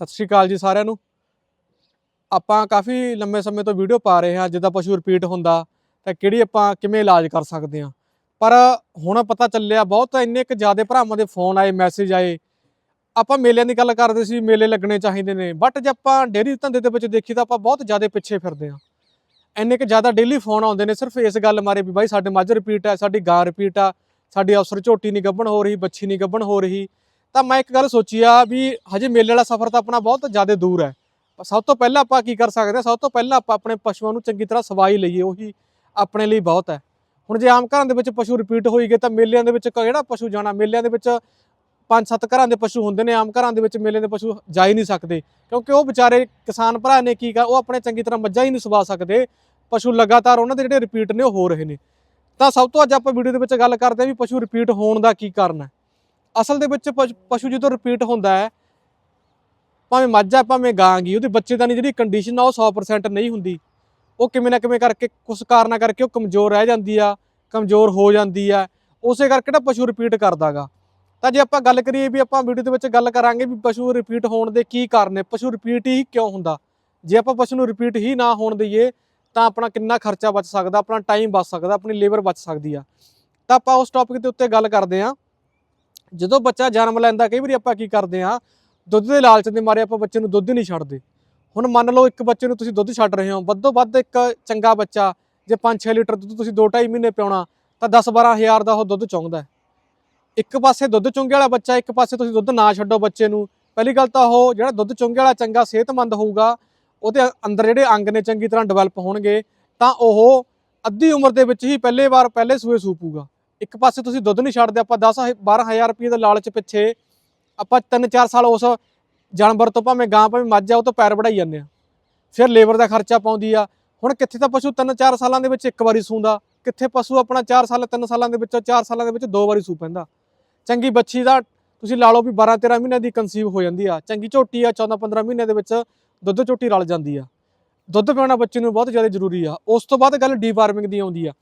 ਸਤਿ ਸ਼੍ਰੀ ਅਕਾਲ ਜੀ ਸਾਰਿਆਂ ਨੂੰ। ਆਪਾਂ ਕਾਫੀ ਲੰਮੇ ਸਮੇਂ ਤੋਂ ਵੀਡੀਓ ਪਾ ਰਹੇ ਹਾਂ, ਜਿੱਦਾਂ ਪਸ਼ੂ ਰਿਪੀਟ ਹੁੰਦਾ, ਤਾਂ ਕਿਹੜੀ ਆਪਾਂ ਕਿਵੇਂ ਇਲਾਜ ਕਰ ਸਕਦੇ ਹਾਂ। ਪਰ ਹੁਣ ਪਤਾ ਚੱਲਿਆ, ਬਹੁਤ ਇੰਨੇ ਕੁ ਜ਼ਿਆਦਾ ਭਰਾਵਾਂ ਦੇ ਫੋਨ ਆਏ ਮੈਸੇਜ ਆਏ। ਆਪਾਂ ਮੇਲਿਆਂ ਦੀ ਗੱਲ ਕਰਦੇ ਸੀ, ਮੇਲੇ ਲੱਗਣੇ ਚਾਹੀਦੇ ਨੇ। ਬਟ ਜੇ ਆਪਾਂ ਡੇਰੀ ਧੰਦੇ ਦੇ ਵਿੱਚ ਦੇਖੀ ਤਾਂ ਆਪਾਂ ਬਹੁਤ ਜ਼ਿਆਦਾ ਪਿੱਛੇ ਫਿਰਦੇ ਹਾਂ। ਇੰਨੇ ਕੁ ਜ਼ਿਆਦਾ ਡੇਲੀ ਫੋਨ ਆਉਂਦੇ ਨੇ, ਸਿਰਫ ਇਸ ਗੱਲ ਮਾਰੇ ਵੀ ਬਾਈ, ਸਾਡੇ ਮੱਝ ਰਿਪੀਟ ਹੈ ਸਾਡੀ ਗਾਂ ਰਿਪੀਟ ਆ, ਸਾਡੀ ਅਫਸਰ ਝੋਟੀ ਨਹੀਂ ਗੱਭਣ ਹੋ ਰਹੀ ਬੱਚੀ ਨਹੀਂ ਗੱਭਣ ਹੋ ਰਹੀ। ਤਾਂ ਮੈਂ ਇੱਕ ਗੱਲ ਸੋਚੀ ਆ ਵੀ ਹਜੇ ਮੇਲੇ ਵਾਲਾ ਸਫ਼ਰ ਤਾਂ ਆਪਣਾ ਬਹੁਤ ਜ਼ਿਆਦਾ ਦੂਰ ਹੈ। ਸਭ ਤੋਂ ਪਹਿਲਾਂ ਆਪਾਂ ਕੀ ਕਰ ਸਕਦੇ ਹਾਂ? ਸਭ ਤੋਂ ਪਹਿਲਾਂ ਆਪਾਂ ਆਪਣੇ ਪਸ਼ੂਆਂ ਨੂੰ ਚੰਗੀ ਤਰ੍ਹਾਂ ਸਵਾਈ ਲਈਏ, ਉਹੀ ਆਪਣੇ ਲਈ ਬਹੁਤ ਹੈ। ਹੁਣ ਜੇ ਆਮ ਘਰਾਂ ਦੇ ਵਿੱਚ ਪਸ਼ੂ ਰਿਪੀਟ ਹੋਈ ਗਏ ਤਾਂ ਮੇਲਿਆਂ ਦੇ ਵਿੱਚ ਕਿਹੜਾ ਪਸ਼ੂ ਜਾਣਾ? ਮੇਲਿਆਂ ਦੇ ਵਿੱਚ ਪੰਜ ਸੱਤ ਘਰਾਂ ਦੇ ਪਸ਼ੂ ਹੁੰਦੇ ਨੇ, ਆਮ ਘਰਾਂ ਦੇ ਵਿੱਚ ਮੇਲੇ ਦੇ ਪਸ਼ੂ ਜਾ ਹੀ ਨਹੀਂ ਸਕਦੇ। ਕਿਉਂਕਿ ਉਹ ਵਿਚਾਰੇ ਕਿਸਾਨ ਭਰਾ ਨੇ ਕੀ ਕਰ ਉਹ ਆਪਣੇ ਚੰਗੀ ਤਰ੍ਹਾਂ ਮੱਝਾਂ ਹੀ ਨਹੀਂ ਸਵਾ ਸਕਦੇ। ਪਸ਼ੂ ਲਗਾਤਾਰ ਉਹਨਾਂ ਦੇ ਜਿਹੜੇ ਰਿਪੀਟ ਨੇ ਉਹ ਹੋ ਰਹੇ ਨੇ। ਤਾਂ ਸਭ ਤੋਂ ਅੱਜ ਆਪਾਂ ਵੀਡੀਓ ਦੇ ਵਿੱਚ ਗੱਲ ਕਰਦੇ ਹਾਂ ਵੀ ਪਸ਼ੂ ਰਿਪੀਟ ਹੋਣ ਦਾ ਕੀ ਕਾਰਨ ਹੈ। ਅਸਲ ਦੇ ਵਿੱਚ ਪਸ਼ੂ ਜਦੋਂ ਰਿਪੀਟ ਹੁੰਦਾ ਹੈ, ਭਾਵੇਂ ਮੱਝ ਭਾਵੇਂ ਗਾਂ ਗੀ, ਉਹਦੇ ਬੱਚੇ ਦਾ ਨਹੀਂ, ਜਿਹੜੀ ਕੰਡੀਸ਼ਨ ਆ, ਉਹ 100% ਨਹੀਂ ਹੁੰਦੀ। ਉਹ ਕਿਵੇਂ ਨਾ ਕਿਵੇਂ ਕਰਕੇ ਕੁਝ ਕਾਰਨਾਂ ਕਰਕੇ ਉਹ ਕਮਜ਼ੋਰ ਰਹਿ ਜਾਂਦੀ ਆ, ਕਮਜ਼ੋਰ ਹੋ ਜਾਂਦੀ ਆ। ਉਸੇ ਕਰਕੇ ਨਾ ਪਸ਼ੂ ਰਿਪੀਟ ਕਰਦਾਗਾ। ਤਾਂ ਜੇ ਆਪਾਂ ਗੱਲ ਕਰੀਏ ਵੀ ਆਪਾਂ ਵੀਡੀਓ ਦੇ ਵਿੱਚ ਗੱਲ ਕਰਾਂਗੇ ਵੀ ਪਸ਼ੂ ਰਿਪੀਟ ਹੋਣ ਦੇ ਕੀ ਕਾਰਨ ਨੇ, ਪਸ਼ੂ ਰਿਪੀਟ ਹੀ ਕਿਉਂ ਹੁੰਦਾ? ਜੇ ਆਪਾਂ ਪਸ਼ੂ ਨੂੰ ਰਿਪੀਟ ਹੀ ਨਾ ਹੋਣ ਦਈਏ, ਤਾਂ ਆਪਣਾ ਕਿੰਨਾ ਖਰਚਾ ਬਚ ਸਕਦਾ, ਆਪਣਾ ਟਾਈਮ ਬਚ ਸਕਦਾ, ਆਪਣੀ ਲੇਬਰ ਬਚ ਸਕਦੀ ਆ। ਤਾਂ ਆਪਾਂ ਉਸ ਟੌਪਿਕ ਦੇ ਉੱਤੇ ਗੱਲ ਕਰਦੇ ਹਾਂ ਜਦੋਂ ਬੱਚਾ ਜਨਮ ਲੈਂਦਾ ਕਈ ਵਾਰੀ ਆਪਾਂ ਕੀ ਕਰਦੇ ਹਾਂ, ਦੁੱਧ ਦੇ ਲਾਲਚ ਦੇ ਮਾਰੇ ਆਪਾਂ ਬੱਚੇ ਨੂੰ ਦੁੱਧ ਨਹੀਂ ਛੱਡਦੇ। ਹੁਣ ਮੰਨ ਲਓ ਇੱਕ ਬੱਚੇ ਨੂੰ ਤੁਸੀਂ ਦੁੱਧ ਛੱਡ ਰਹੇ ਹੋ, ਵੱਧੋ ਵੱਧ ਇੱਕ ਚੰਗਾ ਬੱਚਾ, ਜੇ 5-6 ਲੀਟਰ ਦੁੱਧ ਤੁਸੀਂ 2-2.5 ਮਹੀਨੇ ਪਿਉਣਾ, ਤਾਂ 10-12 ਹਜ਼ਾਰ ਦਾ ਉਹ ਦੁੱਧ ਚੁੰਗਦਾ ਇੱਕ ਪਾਸੇ ਦੁੱਧ ਚੁੰਗੇ ਵਾਲਾ ਬੱਚਾ, ਇੱਕ ਪਾਸੇ ਤੁਸੀਂ ਦੁੱਧ ਨਾ ਛੱਡੋ ਬੱਚੇ ਨੂੰ। ਪਹਿਲੀ ਗੱਲ ਤਾਂ ਉਹ ਜਿਹੜਾ ਦੁੱਧ ਚੁੰਗੇ ਵਾਲਾ ਚੰਗਾ ਸਿਹਤਮੰਦ ਹੋਊਗਾ, ਉਹਦੇ ਅੰਦਰ ਜਿਹੜੇ ਅੰਗ ਨੇ ਚੰਗੀ ਤਰ੍ਹਾਂ ਡਿਵੈਲਪ ਹੋਣਗੇ, ਤਾਂ ਉਹ ਅੱਧੀ ਉਮਰ ਦੇ ਵਿੱਚ ਹੀ ਪਹਿਲੇ ਵਾਰ ਪਹਿਲੇ ਸੂਏ ਸੂਪੂਗਾ ਇੱਕ ਪਾਸੇ ਤੁਸੀਂ ਦੁੱਧ ਨਹੀਂ ਛੱਡਦੇ, ਆਪਾਂ 10 12000 ਰੁਪਏ ਦੇ ਲਾਲਚ ਪਿੱਛੇ ਆਪਾਂ 3-4 ਸਾਲ ਉਸ ਜਾਨਵਰ ਤੋਂ ਭਾਵੇਂ ਗਾਂ ਭਾਵੇਂ ਮੱਝ ਆ, ਉਹ ਤੋਂ ਪੈਰ ਵੜਾਈ ਜਾਂਦੇ ਆ। ਫਿਰ ਲੇਬਰ ਦਾ ਖਰਚਾ ਪਾਉਂਦੀ ਆ। ਹੁਣ ਕਿੱਥੇ ਤਾਂ ਪਸ਼ੂ 3-4 ਸਾਲਾਂ ਦੇ ਵਿੱਚ ਇੱਕ ਵਾਰੀ ਸੂੰਦਾ। ਕਿੱਥੇ ਪਸ਼ੂ ਆਪਣਾ 4 ਸਾਲ 3 ਸਾਲਾਂ ਦੇ ਵਿੱਚੋਂ 4 ਸਾਲਾਂ ਦੇ ਵਿੱਚ ਦੋ ਵਾਰੀ ਸੂ ਪੈਂਦਾ। ਚੰਗੀ ਬੱਚੀ ਦਾ ਤੁਸੀਂ ਲਾ ਲਓ ਵੀ 12-13 ਮਹੀਨਿਆਂ ਦੀ ਕਨਸੀਵ ਹੋ ਜਾਂਦੀ ਆ। ਚੰਗੀ ਝੋਟੀ ਆ 14-15 ਮਹੀਨਿਆਂ ਦੇ ਵਿੱਚ ਦੁੱਧ ਝੋਟੀ ਰਲ ਜਾਂਦੀ ਆ। ਦੁੱਧ ਪਿਆਉਣਾ ਬੱਚੇ ਨੂੰ ਬਹੁਤ ਜ਼ਿਆਦਾ ਜ਼ਰੂਰੀ ਆ। ਉਸ ਤੋਂ ਬਾਅਦ ਗੱਲ ਡੀਵਾਰਮਿੰਗ ਦੀ ਆਉਂਦੀ ਆ।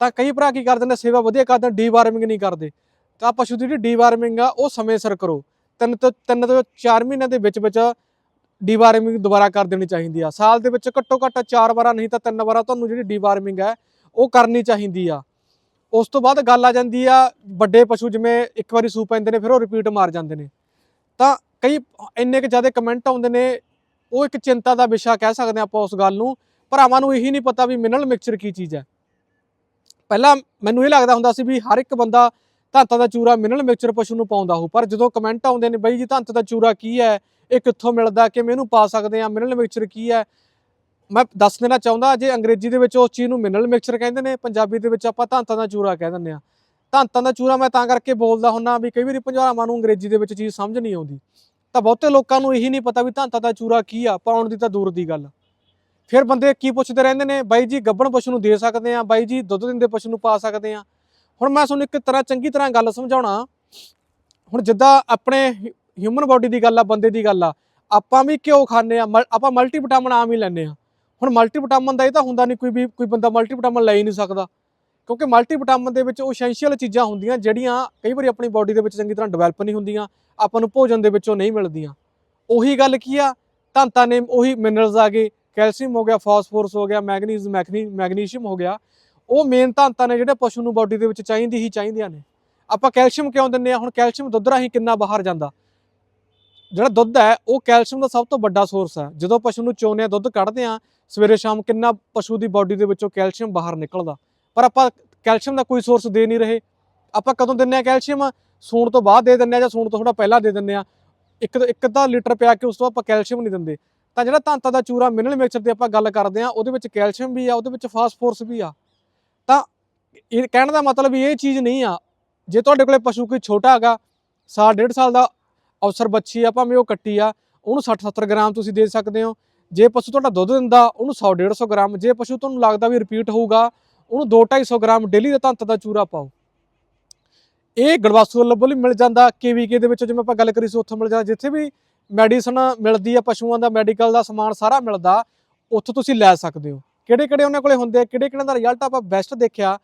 ਤਾਂ ਕਈ ਭਰਾ ਕੀ ਕਰਦੇ ਨੇ, ਸੇਵਾ ਵਧੀਆ ਕਰਦੇ ਨੇ ਡੀਵਾਰਮਿੰਗ ਨਹੀਂ ਕਰਦੇ। ਤਾਂ ਪਸ਼ੂ ਦੀ ਜਿਹੜੀ ਡੀਵਾਰਮਿੰਗ ਆ, ਉਹ ਸਮੇਂ ਸਿਰ ਕਰੋ। ਤਿੰਨ ਤੋਂ ਤਿੰਨ ਤੋਂ 4 ਮਹੀਨਿਆਂ ਦੇ ਵਿੱਚ ਵਿੱਚ ਡੀਵਾਰਮਿੰਗ ਦੁਬਾਰਾ ਕਰ ਦੇਣੀ ਚਾਹੀਦੀ ਆ। ਸਾਲ ਦੇ ਵਿੱਚ ਘੱਟੋ ਘੱਟ 4 ਵਾਰਾਂ, ਨਹੀਂ ਤਾਂ ਤਿੰਨ ਵਾਰਾਂ ਤੁਹਾਨੂੰ ਜਿਹੜੀ ਡੀਵਾਰਮਿੰਗ ਹੈ, ਉਹ ਕਰਨੀ ਚਾਹੀਦੀ ਆ। ਉਸ ਤੋਂ ਬਾਅਦ ਗੱਲ ਆ ਜਾਂਦੀ ਆ, ਵੱਡੇ ਪਸ਼ੂ ਜਿਵੇਂ ਇੱਕ ਵਾਰੀ ਸੂ ਪੈਂਦੇ ਨੇ, ਫਿਰ ਉਹ ਰਿਪੀਟ ਮਾਰ ਜਾਂਦੇ ਨੇ। ਤਾਂ ਕਈ ਇੰਨੇ ਕੁ ਜ਼ਿਆਦਾ ਕਮੈਂਟ ਆਉਂਦੇ ਨੇ, ਉਹ ਇੱਕ ਚਿੰਤਾ ਦਾ ਵਿਸ਼ਾ ਕਹਿ ਸਕਦੇ ਹਾਂ ਆਪਾਂ ਉਸ ਗੱਲ ਨੂੰ। ਭਰਾਵਾਂ ਨੂੰ ਇਹੀ ਨਹੀਂ ਪਤਾ ਵੀ ਮਿਨਰਲ ਮਿਕਸਚਰ ਕੀ ਚੀਜ਼ ਹੈ। ਪਹਿਲਾਂ ਮੈਨੂੰ ਇਹ ਲੱਗਦਾ ਹੁੰਦਾ ਸੀ ਵੀ ਹਰ ਇੱਕ ਬੰਦਾ ਧਾਤਾਂ ਦਾ ਚੂਰਾ ਮਿਨਰਲ ਮਿਕਸਚਰ ਪਸ਼ੂ ਨੂੰ ਪਾਉਂਦਾ ਹੋ ਪਰ ਜਦੋਂ ਕਮੈਂਟ ਆਉਂਦੇ ਨੇ ਬਈ ਜੀ ਧਾਤ ਦਾ ਚੂਰਾ ਕੀ ਹੈ? ਇਹ ਕਿੱਥੋਂ ਮਿਲਦਾ? ਕਿਵੇਂ ਇਹਨੂੰ ਪਾ ਸਕਦੇ ਆ ਮਿਨਰਲ ਮਿਕਸਚਰ ਕੀ ਹੈ? ਮੈਂ ਦੱਸ ਦੇਣਾ ਚਾਹੁੰਦਾ ਜੇ ਅੰਗਰੇਜ਼ੀ ਦੇ ਵਿੱਚ ਉਸ ਚੀਜ਼ ਨੂੰ ਮਿਨਰਲ ਮਿਕਸਚਰ ਕਹਿੰਦੇ ਨੇ, ਪੰਜਾਬੀ ਦੇ ਵਿੱਚ ਆਪਾਂ ਧਾਤਾਂ ਦਾ ਚੂਰਾ ਕਹਿ ਦਿੰਦੇ ਆ ਧਾਤਾਂ ਦਾ ਚੂਰਾ ਮੈਂ ਤਾਂ ਕਰਕੇ ਬੋਲਦਾ ਹੁੰਨਾ ਵੀ ਕਈ ਵਾਰੀ ਪੰਜਾਬਾਂ ਨੂੰ ਅੰਗਰੇਜ਼ੀ ਦੇ ਵਿੱਚ ਚੀਜ਼ ਸਮਝ ਨਹੀਂ ਆਉਂਦੀ। ਤਾਂ ਬਹੁਤੇ ਲੋਕਾਂ ਨੂੰ ਇਹੀ ਨਹੀਂ ਪਤਾ ਵੀ ਧਾਤਾਂ ਦਾ ਚੂਰਾ ਕੀ ਆ, ਪਾਉਣ ਦੀ ਤਾਂ ਦੂਰ ਦੀ ਗੱਲ। ਫਿਰ ਬੰਦੇ ਕੀ ਪੁੱਛਦੇ ਰਹਿੰਦੇ ਨੇ, ਬਾਈ ਜੀ ਗੱਬਣ ਪਸ਼ੂ ਨੂੰ ਦੇ ਸਕਦੇ ਆ ਬਾਈ ਜੀ ਦੁੱਧ ਦਿੰਦੇ ਪਸ਼ੂ ਨੂੰ ਪਾ ਸਕਦੇ ਆ ਹੁਣ ਮੈਂ ਤੁਹਾਨੂੰ ਇੱਕ ਤਰ੍ਹਾਂ ਚੰਗੀ ਤਰ੍ਹਾਂ ਗੱਲ ਸਮਝਾਉਣਾ। ਹੁਣ ਜਿੱਦਾਂ ਆਪਣੇ ਹਿਊਮਨ ਬਾਡੀ ਦੀ ਗੱਲ ਆ, ਬੰਦੇ ਦੀ ਗੱਲ ਆ, ਆਪਾਂ ਵੀ ਘਿਓ ਖਾਂਦੇ ਆ ਮਲ- ਆਪਾਂ ਮਲਟੀਵਿਟਾਮਿਨ ਆਮ ਹੀ ਲੈਂਦੇ ਆ ਹੁਣ ਮਲਟੀਵਿਟਾਮਿਨ ਦਾ ਇਹ ਤਾਂ ਹੁੰਦਾ ਨਹੀਂ ਕੋਈ ਵੀ, ਕੋਈ ਬੰਦਾ ਮਲਟੀਵਿਟਾਮਿਨ ਲੈ ਹੀ ਨਹੀਂ ਸਕਦਾ। ਕਿਉਂਕਿ ਮਲਟੀਵਿਟਾਮਿਨ ਦੇ ਵਿੱਚ ਉਹ ਐਸੈਂਸ਼ੀਅਲ ਚੀਜ਼ਾਂ ਹੁੰਦੀਆਂ, ਜਿਹੜੀਆਂ ਕਈ ਵਾਰੀ ਆਪਣੀ ਬਾਡੀ ਦੇ ਵਿੱਚ ਚੰਗੀ ਤਰ੍ਹਾਂ ਡਿਵੈਲਪ ਨਹੀਂ ਹੁੰਦੀਆਂ, ਆਪਾਂ ਨੂੰ ਭੋਜਨ ਦੇ ਵਿੱਚੋਂ ਨਹੀਂ ਮਿਲਦੀਆਂ। ਉਹੀ ਗੱਲ ਕੀ ਆ ਧਾਤਾਂ ਨੇ ਉਹੀ ਮਿਨਰਲਸ ਆ ਗਏ। ਕੈਲਸ਼ੀਅਮ ਹੋ ਗਿਆ, ਫਾਸਫੋਰਸ ਹੋ ਗਿਆ, ਮੈਗਨੀਜ਼, ਮੈਗਨੀ, ਮੈਗਨੀਸ਼ੀਅਮ ਹੋ ਗਿਆ। ਉਹ ਮੇਨ ਧਾਤਾਂ ਨੇ ਜਿਹੜੇ ਪਸ਼ੂ ਨੂੰ ਬਾਡੀ ਦੇ ਵਿੱਚ ਚਾਹੀਦੀ ਹੀ ਚਾਹੀਦੀਆਂ ਨੇ। ਆਪਾਂ ਕੈਲਸ਼ੀਅਮ ਕਿਉਂ ਦਿੰਦੇ ਆ ਹੁਣ ਕੈਲਸ਼ੀਅਮ ਦੁੱਧ ਰਾਹੀਂ ਕਿੰਨਾ ਬਾਹਰ ਜਾਂਦਾ? ਜਿਹੜਾ ਦੁੱਧ ਹੈ, ਉਹ ਕੈਲਸ਼ੀਅਮ ਦਾ ਸਭ ਤੋਂ ਵੱਡਾ ਸੋਰਸ ਹੈ। ਜਦੋਂ ਪਸ਼ੂ ਨੂੰ ਚੋਨੇ ਆ ਦੁੱਧ ਕੱਢਦੇ ਆ ਸਵੇਰੇ ਸ਼ਾਮ ਕਿੰਨਾ ਪਸ਼ੂ ਦੀ ਬਾਡੀ ਦੇ ਵਿੱਚੋਂ ਕੈਲਸ਼ੀਅਮ ਬਾਹਰ ਨਿਕਲਦਾ? ਪਰ ਆਪਾਂ ਕੈਲਸ਼ੀਅਮ ਦਾ ਕੋਈ ਸੋਰਸ ਦੇ ਨਹੀਂ ਰਹੇ। ਆਪਾਂ ਕਦੋਂ ਦਿੰਨੇ ਆ ਕੈਲਸ਼ੀਅਮ? ਸੂਣ ਤੋਂ ਬਾਅਦ ਦੇ ਦਿੰਨੇ ਆ ਜਾਂ ਸੂਣ ਤੋਂ ਥੋੜਾ ਪਹਿਲਾਂ ਦੇ ਦਿੰਨੇ ਆ ਇੱਕ ਇੱਕ ਅੱਧਾ ਲੀਟਰ ਪਿਆ ਕੇ ਉਸ ਤੋਂ ਆਪਾਂ ਕੈਲਸ਼ੀਅਮ ਨਹੀਂ ਦਿੰਦੇ। ਤਾਂ ਜਿਹੜਾ ਧਾਤਾਂ ਦਾ ਚੂਰਾ ਮਿਨਰਲ ਮਿਕਸਚਰ ਦੀ ਆਪਾਂ ਗੱਲ ਕਰਦੇ ਆ ਉਹਦੇ ਵਿੱਚ ਕੈਲਸ਼ੀਅਮ ਵੀ ਆ, ਉਹਦੇ ਵਿੱਚ ਫਾਸਫੋਰਸ ਵੀ ਆ। ਤਾਂ ਇਹ ਕਹਿਣ ਦਾ ਮਤਲਬ ਵੀ ਇਹ ਚੀਜ਼ ਨਹੀਂ ਆ। ਜੇ ਤੁਹਾਡੇ ਕੋਲੇ ਪਸ਼ੂ ਕੋਈ ਛੋਟਾ ਹੈਗਾ, ਸਾਲ, ਡੇਢ ਸਾਲ ਦਾ ਅਵਸਰ ਬੱਚੀ ਆ, ਭਾਵੇਂ ਉਹ ਕੱਟੀ ਆ, ਉਹਨੂੰ 60 70 ਗ੍ਰਾਮ ਤੁਸੀਂ ਦੇ ਸਕਦੇ ਹੋ। ਜੇ ਪਸ਼ੂ ਤੁਹਾਡਾ ਦੁੱਧ ਦਿੰਦਾ, ਉਹਨੂੰ 100 150 ਗ੍ਰਾਮ। ਜੇ ਪਸ਼ੂ ਤੁਹਾਨੂੰ ਲੱਗਦਾ ਵੀ ਰਿਪੀਟ ਹੋਊਗਾ, ਉਹਨੂੰ 2 250 ਗ੍ਰਾਮ ਡੇਲੀ ਦਾ ਧੰਤ ਦਾ ਚੂਰਾ ਪਾਓ। ਇਹ ਗੜਵਾਸੂ ਵੱਲੋਂ ਵੀ ਮਿਲ ਜਾਂਦਾ ਕੇਵੀਕੇ ਦੇ ਵਿੱਚ ਜਿਵੇਂ ਆਪਾਂ ਗੱਲ ਕਰੀ ਸੀ, ਉੱਥੋਂ ਮਿਲ ਜਾਂਦਾ। ਜਿੱਥੇ ਵੀ ਮੈਡੀਸਨ ਮਿਲਦੀ ਆ, ਪਸ਼ੂਆਂ ਦਾ ਮੈਡੀਕਲ ਦਾ ਸਮਾਨ ਸਾਰਾ ਮਿਲਦਾ, ਉੱਥੋਂ ਤੁਸੀਂ ਲੈ ਸਕਦੇ ਹੋ। ਕਿਹੜੇ ਕਿਹੜੇ ਉਹਨਾਂ ਕੋਲੇ ਹੁੰਦੇ ਆ ਕਿਹੜੇ ਕਿਹੜੇ ਦਾ ਰਿਜ਼ਲਟ ਆਪਾਂ ਬੈਸਟ ਦੇਖਿਆ।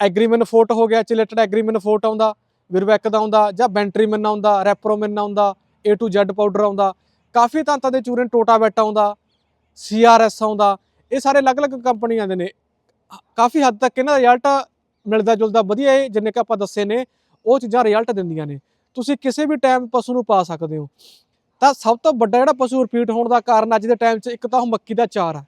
ਐਗਰੀਮੈਨ ਫੋਰਟ ਹੋ ਗਿਆ ਚਿਲੇਟਡ ਐਗਰੀਮੈਨ ਫੋਰਟ ਆਉਂਦਾ ਵਿਰਵੈਕ ਦਾ ਆਉਂਦਾ, ਜਾਂ ਬੈਂਟਰੀਮਨ ਆਉਂਦਾ ਰੈਪਰੋਮਨ ਆਉਂਦਾ, A to Z ਪਾਊਡਰ ਆਉਂਦਾ। ਕਾਫੀ ਧਾਤਾਂ ਦੇ ਚੂਰੇ ਟੋਟਾਵੈਟ ਆਉਂਦਾ ਸੀਆਰਐਸ ਆਉਂਦਾ, ਇਹ ਸਾਰੇ ਅਲੱਗ-ਅਲੱਗ ਕੰਪਨੀਆਂ ਦੇ ਨੇ। ਕਾਫੀ ਹੱਦ ਤੱਕ ਇਹਨਾਂ ਦਾ ਰਿਜ਼ਲਟ ਮਿਲਦਾ ਜੁਲਦਾ ਵਧੀਆ ਹੈ ਜਿੰਨੇ ਕਿ ਆਪਾਂ ਦੱਸੇ ਨੇ, ਉਹ ਚੀਜ਼ਾਂ ਰਿਜ਼ਲਟ ਦਿੰਦੀਆਂ ਨੇ। ਤੁਸੀਂ ਕਿਸੇ ਵੀ ਟਾਈਮ ਪਸ਼ੂ ਨੂੰ ਪਾ ਸਕਦੇ ਹੋ। ਤਾਂ ਸਭ ਤੋਂ ਵੱਡਾ ਜਿਹੜਾ ਪਸ਼ੂ ਰਿਪੀਟ ਹੋਣ ਦਾ ਕਾਰਨ ਅੱਜ ਦੇ ਟਾਈਮ 'ਚ ਇੱਕ ਤਾਂ ਉਹ ਮੱਕੀ ਦਾ ਚਾਰ ਆ।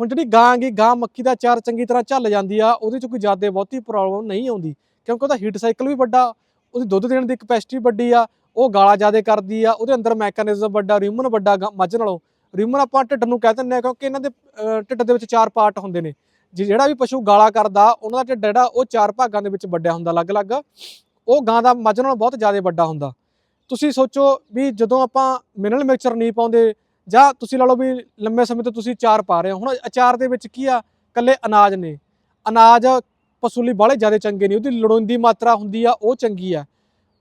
ਹੁਣ ਜਿਹੜੀ ਗਾਂ ਗੀ ਗਾਂ ਮੱਕੀ ਦਾ ਚਾਰ ਚੰਗੀ ਤਰ੍ਹਾਂ ਝੱਲ ਜਾਂਦੀ ਆ, ਉਹਦੇ 'ਚ ਕੋਈ ਜ਼ਿਆਦਾ ਬਹੁਤੀ ਪ੍ਰੋਬਲਮ ਨਹੀਂ ਆਉਂਦੀ। ਕਿਉਂਕਿ ਉਹਦਾ ਹੀਟ ਸਾਈਕਲ ਵੀ ਵੱਡਾ, ਉਹਦੀ ਦੁੱਧ ਦੇਣ ਦੀ ਕਪੈਸਿਟੀ ਵੱਡੀ ਆ, ਉਹ ਗਾਲਾ ਜ਼ਿਆਦਾ ਕਰਦੀ ਆ, ਉਹਦੇ ਅੰਦਰ ਮੈਕੈਨਿਜ਼ਮ ਵੱਡਾ ਰਿਮਨ ਵੱਡਾ ਗਾਂ- ਮੱਝ ਨਾਲੋਂ। ਰਿਮਨ ਆਪਾਂ ਢਿੱਡ ਨੂੰ ਕਹਿ ਦਿੰਦੇ ਆ ਕਿਉਂਕਿ ਇਹਨਾਂ ਦੇ ਢਿੱਡ ਦੇ ਵਿੱਚ ਚਾਰ ਪਾਰਟ ਹੁੰਦੇ ਨੇ। ਜੇ ਜਿਹੜਾ ਵੀ ਪਸ਼ੂ ਗਾਲਾ ਕਰਦਾ, ਉਹਨਾਂ ਦਾ ਢਿੱਡ ਜਿਹੜਾ ਉਹ ਚਾਰ ਭਾਗਾਂ ਦੇ ਵਿੱਚ ਵੱਡਿਆ ਹੁੰਦਾ ਅਲੱਗ-ਅਲੱਗ। ਉਹ ਗਾਂ ਦਾ ਮੱਝ ਨਾਲੋਂ ਬਹੁਤ ਜ਼ਿਆਦਾ ਵੱਡਾ ਹੁੰਦਾ। ਤੁਸੀਂ ਸੋਚੋ ਵੀ ਜਦੋਂ ਆਪਾਂ ਮਿਨਰਲ ਮਿਕਸਚਰ ਨਹੀਂ ਪਾਉਂਦੇ ਜਾਂ ਤੁਸੀਂ ਲਾ ਲਓ ਵੀ ਲੰਮੇ ਸਮੇਂ ਤੋਂ ਤੁਸੀਂ ਚਾਰ ਪਾ ਰਹੇ ਹੋ, ਹੁਣ ਅਚਾਰ ਦੇ ਵਿੱਚ ਕੀ ਆ? ਕੱਲੇ ਅਨਾਜ ਨੇ। ਅਨਾਜ ਪਸ਼ੂ ਲਈ ਬਾਹਲੇ ਜ਼ਿਆਦਾ ਚੰਗੇ ਨਹੀਂ ਉਹਦੀ ਲੋੜੀਂਦੀ ਮਾਤਰਾ ਹੁੰਦੀ ਆ, ਉਹ ਚੰਗੀ ਆ।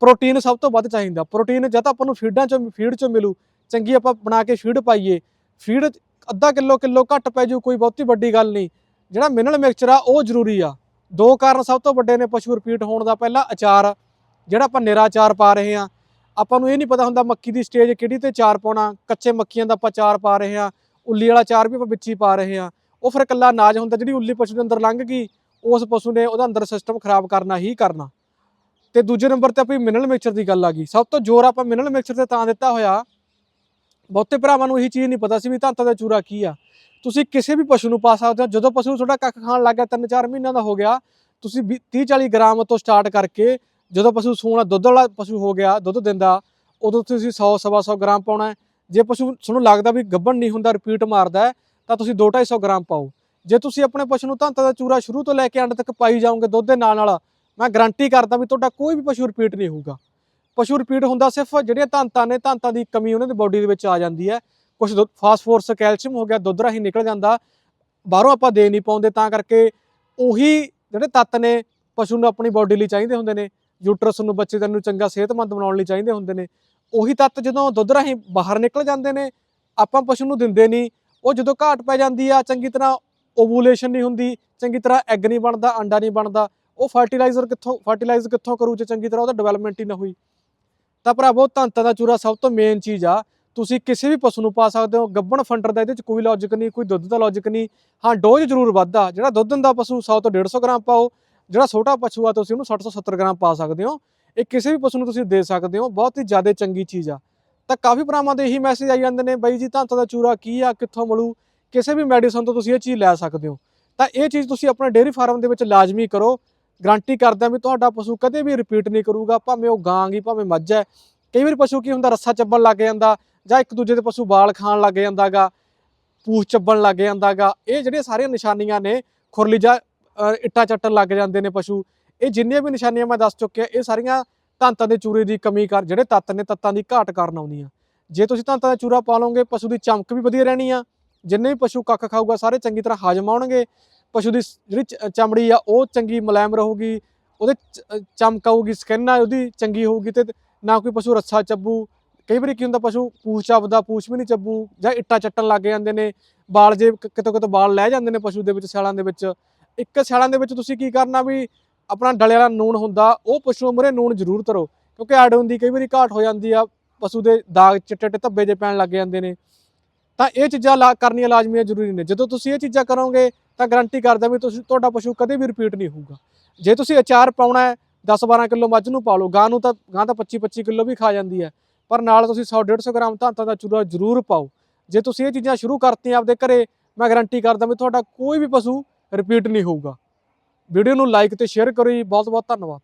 ਪ੍ਰੋਟੀਨ ਸਭ ਤੋਂ ਵੱਧ ਚਾਹੀਦਾ। ਪ੍ਰੋਟੀਨ ਜਦ ਆਪਾਂ ਨੂੰ ਫੀਡਾਂ ਚੋਂ, ਫੀਡ ਚੋਂ ਮਿਲੂ। ਚੰਗੀ ਆਪਾਂ ਬਣਾ ਕੇ ਫੀਡ ਪਾਈਏ। ਫੀਡ ਅੱਧਾ ਕਿਲੋ ਕਿਲੋ ਘੱਟ ਪੈ ਜੂ, ਕੋਈ ਬਹੁਤੀ ਵੱਡੀ ਗੱਲ ਨਹੀਂ। ਜਿਹੜਾ ਮਿਨਰਲ ਮਿਕਸਚਰ ਆ, ਉਹ ਜ਼ਰੂਰੀ ਆ। ਦੋ ਕਾਰਨ ਸਭ ਤੋਂ ਵੱਡੇ ਨੇ ਪਸ਼ੂ ਰਿਪੀਟ ਹੋਣ ਦਾ। ਪਹਿਲਾ ਅਚਾਰ, ਜਿਹੜਾ ਆਪਾਂ ਨਿਰਾਚਾਰ ਪਾ ਰਹੇ ਆ ਆਪਾਂ ਨੂੰ ਇਹ ਨਹੀਂ ਪਤਾ ਹੁੰਦਾ ਮੱਕੀ ਦੀ ਸਟੇਜ ਕਿਹੜੀ ਤੇ ਚਾਰ ਪਾਉਣਾ, ਕੱਚੇ ਮੱਕੀਆਂ ਦਾ ਆਪਾਂ ਚਾਰ ਪਾ ਰਹੇ ਹਾਂ, ਉੱਲੀ ਵਾਲਾ ਚਾਰ ਵੀ ਆਪਾਂ ਵਿੱਚ ਹੀ ਪਾ ਰਹੇ ਹਾਂ। ਉਹ ਫਿਰ ਇਕੱਲਾ ਅਨਾਜ ਹੁੰਦਾ, ਜਿਹੜੀ ਉੱਲੀ ਪਸ਼ੂ ਦੇ ਅੰਦਰ ਲੰਘ ਗਈ, ਉਸ ਪਸ਼ੂ ਨੇ ਉਹਦਾ ਅੰਦਰ ਸਿਸਟਮ ਖਰਾਬ ਕਰਨਾ ਹੀ ਕਰਨਾ। ਤੇ ਦੂਜੇ ਨੰਬਰ ਤੇ ਆਪਣੀ ਮਿਨਰਲ ਮਿਕਸਚਰ ਦੀ ਗੱਲ ਆ ਗਈ। ਸਭ ਤੋਂ ਜ਼ੋਰ ਆਪਾਂ ਮਿਨਰਲ ਮਿਕਸਚਰ ਤੇ ਤਾਂ ਦਿੱਤਾ ਹੋਇਆ। ਬਹੁਤੇ ਭਰਾਵਾਂ ਨੂੰ ਇਹੀ ਚੀਜ਼ ਨਹੀਂ ਪਤਾ ਸੀ ਵੀ ਧਾਤਾਂ ਦਾ ਚੂਰਾ ਕੀ ਆ। ਤੁਸੀਂ ਕਿਸੇ ਵੀ ਪਸ਼ੂ ਨੂੰ ਪਾ ਸਕਦੇ ਹੋ। ਜਦੋਂ ਪਸ਼ੂ ਤੁਹਾਡਾ ਕੱਖ ਖਾਣ ਲੱਗ ਗਿਆ 3-4 ਮਹੀਨਿਆਂ ਦਾ ਹੋ ਗਿਆ, ਤੁਸੀਂ 30-40 ਗ੍ਰਾਮ ਤੋਂ ਸਟਾਰਟ ਕਰਕੇ ਜਦੋਂ ਪਸ਼ੂ ਸੂਣਾ ਦੁੱਧ ਵਾਲਾ ਪਸ਼ੂ ਹੋ ਗਿਆ, ਦੁੱਧ ਦਿੰਦਾ, ਉਦੋਂ ਤੁਸੀਂ 100 ਸਵਾ 100 ਗ੍ਰਾਮ ਪਾਉਣਾ ਜੇ ਪਸ਼ੂ ਤੁਹਾਨੂੰ ਲੱਗਦਾ ਵੀ ਗੱਭਣ ਨਹੀਂ ਹੁੰਦਾ ਰਿਪੀਟ ਮਾਰਦਾ ਤਾਂ ਤੁਸੀਂ 2-250 ਗ੍ਰਾਮ ਪਾਓ। ਜੇ ਤੁਸੀਂ ਆਪਣੇ ਪਸ਼ੂ ਨੂੰ ਧਾਤਾਂ ਦਾ ਚੂਰਾ ਸ਼ੁਰੂ ਤੋਂ ਲੈ ਕੇ ਅੰਡ ਤੱਕ ਪਾਈ ਜਾਓਗੇ ਦੁੱਧ ਦੇ ਨਾਲ ਨਾਲ, ਮੈਂ ਗਰੰਟੀ ਕਰਦਾ ਵੀ ਤੁਹਾਡਾ ਕੋਈ ਵੀ ਪਸ਼ੂ ਰਿਪੀਟ ਨਹੀਂ ਹੋਊਗਾ। ਪਸ਼ੂ ਰਿਪੀਟ ਹੁੰਦਾ ਸਿਰਫ ਜਿਹੜੀਆਂ ਧਾਤਾਂ ਨੇ ਧੰਤਾਂ ਦੀ ਕਮੀ ਉਹਨਾਂ ਦੀ ਬਾਡੀ ਦੇ ਵਿੱਚ ਆ ਜਾਂਦੀ ਹੈ। ਕੁਝ ਫਾਸਫੋਰਸ ਕੈਲਸ਼ੀਅਮ ਹੋ ਗਿਆ, ਦੁੱਧ ਰਾਹੀਂ ਨਿਕਲ ਜਾਂਦਾ, ਬਾਹਰੋਂ ਆਪਾਂ ਦੇ ਨਹੀਂ ਪਾਉਂਦੇ, ਤਾਂ ਕਰਕੇ ਉਹੀ ਜਿਹੜੇ ਤੱਤ ਨੇ, ਪਸ਼ੂ ਨੂੰ ਆਪਣੀ ਬਾਡੀ ਲਈ ਚਾਹੀਦੇ ਹੁੰਦੇ ਨੇ। ਯੂਟਰਸ ਨੂੰ ਬੱਚੇ ਨੂੰ ਚੰਗਾ ਸਿਹਤਮੰਦ ਬਣਾਉਣ ਲਈ ਚਾਹੀਦੇ ਹੁੰਦੇ ਨੇ। ਉਹੀ ਤੱਤ ਜਦੋਂ ਦੁੱਧ ਰਾਹੀਂ ਬਾਹਰ ਨਿਕਲ ਜਾਂਦੇ ਨੇ, ਆਪਾਂ ਪਸ਼ੂ ਨੂੰ ਦਿੰਦੇ ਨਹੀਂ। ਉਹ ਜਦੋਂ ਘਾਟ ਪੈ ਜਾਂਦੀ ਆ, ਚੰਗੀ ਤਰ੍ਹਾਂ ਓਵੂਲੇਸ਼ਨ ਨਹੀਂ ਹੁੰਦੀ, ਚੰਗੀ ਤਰ੍ਹਾਂ ਐਗ ਨਹੀਂ ਬਣਦਾ, ਅੰਡਾ ਨਹੀਂ ਬਣਦਾ, ਉਹ ਫਰਟੀਲਾਈਜ਼ਰ ਕਿੱਥੋਂ ਫਰਟੀਲਾਈਜ਼ ਕਿੱਥੋਂ ਕਰੂ ਜੇ ਚੰਗੀ ਤਰ੍ਹਾਂ, ਉਹਦਾ ਡਿਵੈਲਪਮੈਂਟ ਹੀ ਨਾ ਹੋਈ। ਤਾਂ ਭਰਾਵੋ ਧੰਤਾਂ ਦਾ ਚੂਰਾ ਸਭ ਤੋਂ ਮੇਨ ਚੀਜ਼ ਆ। ਤੁਸੀਂ ਕਿਸੇ ਵੀ ਪਸ਼ੂ ਨੂੰ ਪਾ ਸਕਦੇ ਹੋ, ਗੱਬਣ ਫੰਡਰ ਦਾ ਇਹਦੇ ਚ ਕੋਈ ਲੌਜੀਕ ਨਹੀਂ, ਕੋਈ ਦੁੱਧ ਦਾ ਲੌਜੀਕ ਨਹੀਂ। ਹਾਂ, ਡੋਜ਼ ਜ਼ਰੂਰ ਵੱਧਦਾ। ਜਿਹੜਾ ਦੁੱਧ ਦਿੰਦਾ ਪਸ਼ੂ 100 ਤੋਂ 150 ਗ੍ਰਾਮ ਪਾਓ। ਜਿਹੜਾ ਛੋਟਾ ਪਸ਼ੂ ਆ, ਤੁਸੀਂ ਉਹਨੂੰ 60 ਤੋਂ 70 ਗ੍ਰਾਮ ਪਾ ਸਕਦੇ ਹੋ। ਇਹ ਕਿਸੇ ਵੀ ਪਸ਼ੂ ਨੂੰ ਤੁਸੀਂ ਦੇ ਸਕਦੇ ਹੋ, ਬਹੁਤ ਹੀ ਜ਼ਿਆਦਾ ਚੰਗੀ ਚੀਜ਼ ਆ। ਤਾਂ ਕਾਫੀ ਭਰਾਵਾਂ ਦੇ ਇਹੀ ਮੈਸੇਜ ਆਈ ਜਾਂਦੇ ਨੇ, ਬਾਈ ਜੀ ਧੰਤਾਂ ਦਾ ਚੂਰਾ, ਕੀ ਆ, ਕਿੱਥੋਂ ਮਿਲੂ? ਕਿਸੇ ਵੀ ਮੈਡੀਸਨ ਤੋਂ ਤੁਸੀਂ ਇਹ ਚੀਜ਼ ਲੈ ਸਕਦੇ ਹੋ। ਤਾਂ ਇਹ ਚੀਜ਼ ਤੁਸੀਂ ਆਪਣੇ ਡੇਅਰੀ ਫਾਰਮ ਦੇ ਵਿੱਚ ਲਾਜ਼ਮੀ ਕਰੋ। ਗਰੰਟੀ ਕਰਦਾ ਵੀ ਤੁਹਾਡਾ ਪਸ਼ੂ ਕਦੇ ਵੀ ਰਿਪੀਟ ਨਹੀਂ ਕਰੂਗਾ, ਭਾਵੇਂ ਉਹ ਗਾਂ ਗੀ ਭਾਵੇਂ ਮੱਝ ਹੈ। ਕਈ ਵਾਰੀ ਪਸ਼ੂ ਕੀ ਹੁੰਦਾ, ਰੱਸਾ ਚੱਬਣ ਲੱਗ ਜਾਂਦਾ ਜਾਂ ਇੱਕ ਦੂਜੇ ਦੇ ਪਸ਼ੂ ਵਾਲ ਖਾਣ ਲੱਗ ਜਾਂਦਾਗਾ, ਪੂਛ ਚੱਬਣ ਲੱਗ ਜਾਂਦਾਗਾ। ਇਹ ਜਿਹੜੀਆਂ ਸਾਰੀਆਂ ਨਿਸ਼ਾਨੀਆਂ ਨੇ, ਖੁਰਲੀ ਜਾਂ ਇੱਟਾਂ ਚੱਟਣ ਲੱਗ ਜਾਂਦੇ ਨੇ ਪਸ਼ੂ। ਇਹ ਜਿੰਨੀਆਂ ਵੀ ਨਿਸ਼ਾਨੀਆਂ ਮੈਂ ਦੱਸ ਚੁੱਕਿਆ, ਇਹ ਸਾਰੀਆਂ ਧੰਤਾਂ ਦੇ ਚੂਰੇ ਦੀ ਕਮੀ ਕਰ, ਜਿਹੜੇ ਤੱਤ ਨੇ ਤੱਤਾਂ ਦੀ ਘਾਟ ਕਾਰਨ ਆਉਂਦੀਆਂ। ਜੇ ਤੁਸੀਂ ਧੰਤਾਂ ਦਾ ਚੂਰਾ ਪਾ ਲਓਗੇ, ਪਸ਼ੂ ਦੀ ਚਮਕ ਵੀ ਵਧੀਆ ਰਹਿਣੀ ਆ। ਜਿੰਨੇ ਵੀ ਪਸ਼ੂ ਕੱਖ ਖਾਊਗਾ, ਸਾਰੇ ਚੰਗੀ ਤਰ੍ਹਾਂ ਹਾਜ਼ਮ ਆਉਣਗੇ। ਪਸ਼ੂ ਦੀ ਜਿਹੜੀ ਚ- ਚਮੜੀ ਆ, ਉਹ ਚੰਗੀ ਮੁਲਾਇਮ ਰਹੂਗੀ। ਉਹਦੇ ਚਮਕ ਆਊਗੀ ਸਕਿਨ ਆ, ਉਹਦੀ ਚੰਗੀ ਹੋਊਗੀ ਤੇ ਨਾ ਕੋਈ ਪਸ਼ੂ ਰੱਸਾ ਚੱਬੂ। ਕਈ ਵਾਰੀ ਕੀ ਹੁੰਦਾ, ਪਸ਼ੂ ਪੂਛ ਚੱਬਦਾ, ਪੂਛ ਵੀ ਨਹੀਂ ਚੱਬੂ ਜਾਂ ਇੱਟਾਂ ਚੱਟਣ ਲੱਗ ਜਾਂਦੇ ਨੇ। ਬਾਲ ਜੇ ਕਿਤੋਂ ਕਿਤੋਂ ਬਾਲ ਲੈ ਜਾਂਦੇ ਨੇ ਪਸ਼ੂ ਦੇ ਵਿੱਚ, ਸਿਆਲਾਂ ਦੇ ਵਿੱਚ। ਇੱਕ ਸਿਆਲਾਂ ਦੇ ਵਿੱਚ ਤੁਸੀਂ ਕੀ ਕਰਨਾ ਵੀ ਆਪਣਾ ਡਲੇ ਵਾਲਾ ਨੂਣ ਹੁੰਦਾ, ਉਹ ਪਸ਼ੂ ਮੂਹਰੇ, ਨੂਣ ਜ਼ਰੂਰ ਤਰੋ ਕਿਉਂਕਿ ਐਡ ਦੀ ਕਈ ਵਾਰੀ ਘਾਟ ਹੋ ਜਾਂਦੀ ਆ, ਪਸ਼ੂ ਦੇ ਦਾਗ ਚਿੱਟੇ ਚਿੱਟੇ ਧੱਬੇ ਜੇ ਪੈਣ ਲੱਗ ਜਾਂਦੇ ਨੇ। ਤਾਂ ਇਹ ਚੀਜ਼ਾਂ ਲਾ ਕਰਨੀਆਂ ਲਾਜ਼ਮੀ ਜ਼ਰੂਰੀ ਨੇ। ਜਦੋਂ ਤੁਸੀਂ ਇਹ ਚੀਜ਼ਾਂ ਕਰੋਗੇ, ਤਾਂ ਗਾਰੰਟੀ ਕਰਦਾ ਵੀ ਤੁਸੀਂ, ਤੁਹਾਡਾ ਪਸ਼ੂ ਕਦੇ ਵੀ ਰਿਪੀਟ ਨਹੀਂ ਹੋਊਗਾ। ਜੇ ਤੁਸੀਂ ਅਚਾਰ ਪਾਉਣਾ ਹੈ 10 12 ਕਿਲੋ ਮੱਝ ਨੂੰ ਪਾ ਲਓ, ਗਾਂ ਨੂੰ ਤਾਂ, ਗਾਂ ਤਾਂ 25 25 ਕਿਲੋ ਵੀ ਖਾ ਜਾਂਦੀ ਹੈ। ਪਰ ਨਾਲ ਤੁਸੀਂ 100 150 ਗ੍ਰਾਮ ਧਾਤਾਂ ਦਾ ਚੂਰਾ ਜ਼ਰੂਰ ਪਾਓ। ਜੇ ਤੁਸੀਂ ਇਹ ਚੀਜ਼ਾਂ ਸ਼ੁਰੂ ਕਰਤੀਆਂ ਆਪਦੇ ਘਰੇ, ਮੈਂ ਗਾਰੰਟੀ ਕਰਦਾ ਵੀ ਤੁਹਾਡਾ ਕੋਈ ਵੀ ਪਸ਼ੂ ਰਿਪੀਟ ਨਹੀਂ ਹੋਊਗਾ। ਵੀਡੀਓ ਨੂੰ ਲਾਈਕ ਤੇ ਸ਼ੇਅਰ ਕਰੋ ਜੀ। ਬਹੁਤ ਬਹੁਤ ਧੰਨਵਾਦ।